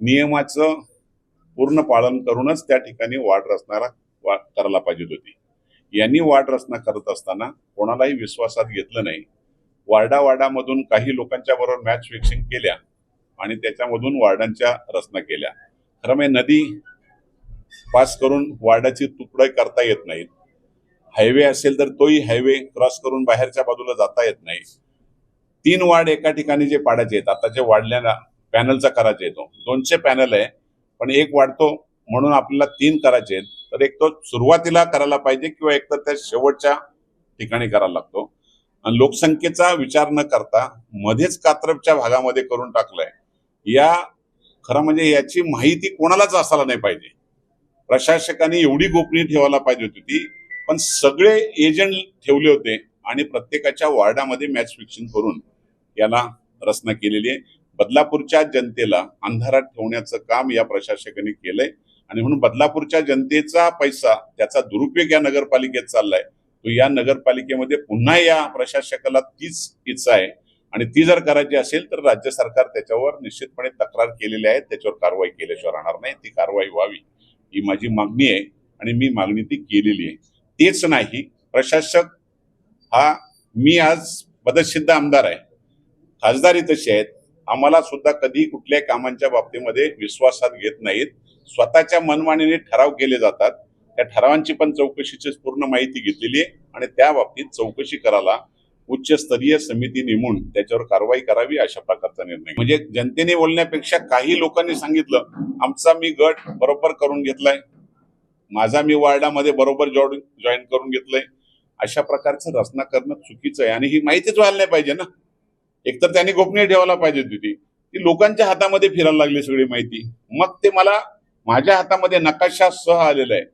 नियमाचं पूर्ण पालन करूनच त्या ठिकाणी वाढ रचणारा वा करायला पाहिजे होती. यांनी वाढ रचना करत असताना कोणालाही विश्वासात घेतलं नाही. वार्डा वार्डामधून काही लोकांच्या बरोबर मॅच फिक्सिंग केल्या आणि त्याच्यामधून वार्डांच्या रचना केल्या. खरं म्हणजे नदी पास करून वार्डाची तुकडे करता येत नाहीत हायवे असेल तर तोही हायवे क्रॉस करून बाहेरच्या बाजूला जाता येत नाही. तीन वार्ड एका ठिकाणी जे पाडायचे आहेत आता जे वाढल्याला पॅनलचा करायचा येतो दोनशे पॅनल आहे पण एक वाढतो म्हणून आपल्याला तीन करायचे आहेत. तर एक तो सुरुवातीला करायला पाहिजे किंवा एक तर त्या शेवटच्या ठिकाणी करायला लागतो. आणि लोकसंख्येचा विचार न करता मध्येच कात्रपच्या भागामध्ये करून टाकलाय. या खरं म्हणजे याची माहिती कोणालाच असायला नाही पाहिजे. प्रशासकांनी एवढी गोपनीय ठेवायला पाहिजे होती ती पण सगळे एजंट ठेवले होते आणि प्रत्येकाच्या वार्डामध्ये मॅच फिक्सिंग करून याला रचना केलेली आहे. बदलापूरच्या जनतेला अंधारात ठेवण्याचं काम या प्रशासकांनी केलंय. आणि म्हणून बदलापूरच्या जनतेचा पैसा त्याचा दुरुपयोग या नगरपालिकेत चाललाय. तो या नगरपालिकेमध्ये पुन्हा या प्रशासकाला तीच इच्छा आहे. आणि ती जर करायची असेल तर राज्य सरकार त्याच्यावर निश्चितपणे तक्रार केलेली आहे. त्याच्यावर कारवाई केल्याशिवाय राहणार नाही. ती कारवाई व्हावी ही माझी मागणी आहे आणि मी मागणी ती केलेली आहे. तेच नाही प्रशासक हा मी आज पदसिद्ध आमदार आहे. खासदारी तशी आहेत. आम्हाला सुद्धा कधी कुठल्याही कामांच्या बाबतीमध्ये विश्वासात घेत नाहीत. स्वतःच्या मनमानीने ठराव केले जातात. त्या ठरावांची पण चौकशीची पूर्ण माहिती घेतलेली आहे आणि त्या बाबतीत चौकशी करायला उच्चस्तरीय समिती नेमून त्याच्यावर कारवाई करावी अशा प्रकारचा निर्णय म्हणजे जनतेने बोलण्यापेक्षा काही लोकांनी सांगितलं आमचा मी गट बरोबर करून घेतलाय. माझा मी वार्डामध्ये बरोबर जॉईन जॉईन करून घेतलंय. अशा प्रकारचं रचना करणं चुकीचं आहे आणि ही माहितीच व्हायला नाही पाहिजे ना. एकतर त्यांनी गोपनीय ठेवायला पाहिजे होती ती. लोकांच्या हातामध्ये फिरायला लागली सगळी माहिती. मग ते मला माझ्या हातामध्ये नकाशा सह आलेला आहे.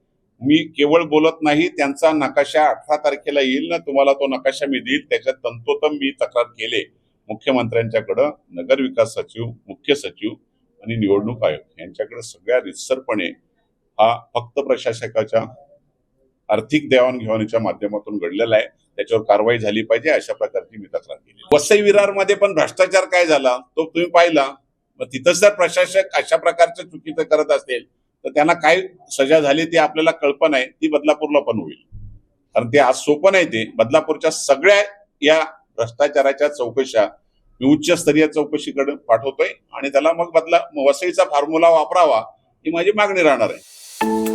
मी केवळ बोलत नाही त्यांचा नकाशा अठरा तारखेला येईल ना तुम्हाला तो नकाशा मी देईल. त्याच्यात तंतोतम मी तक्रार केले. मुख्यमंत्र्यांच्याकडं नगर विकास सचिव मुख्य सचिव आणि निवडणूक आयोग यांच्याकडे सगळ्या रितसरपणे हा फक्त प्रशासकाच्या आर्थिक देवाणघेवाणीच्या माध्यमातून घडलेला आहे. त्याच्यावर कारवाई झाली पाहिजे अशा प्रकारची मी तक्रार केली वसई विरारमध्ये पण भ्रष्टाचार काय झाला? तो तुम्ही पाहिला. मग तिथंच जर प्रशासक अशा प्रकारचं चुकीचं करत असेल तर त्यांना काय सजा झाली ती आपल्याला कल्पना आहे. ती बदलापूरला पण होईल. कारण ते आज सोपं नाही ते. बदलापूरच्या सगळ्या या भ्रष्टाचाराच्या चौकशा मी उच्चस्तरीय चौकशीकडे पाठवतोय. आणि त्याला मग बदला वसईचा फॉर्म्युला वापरावा ही माझी मागणी राहणार आहे.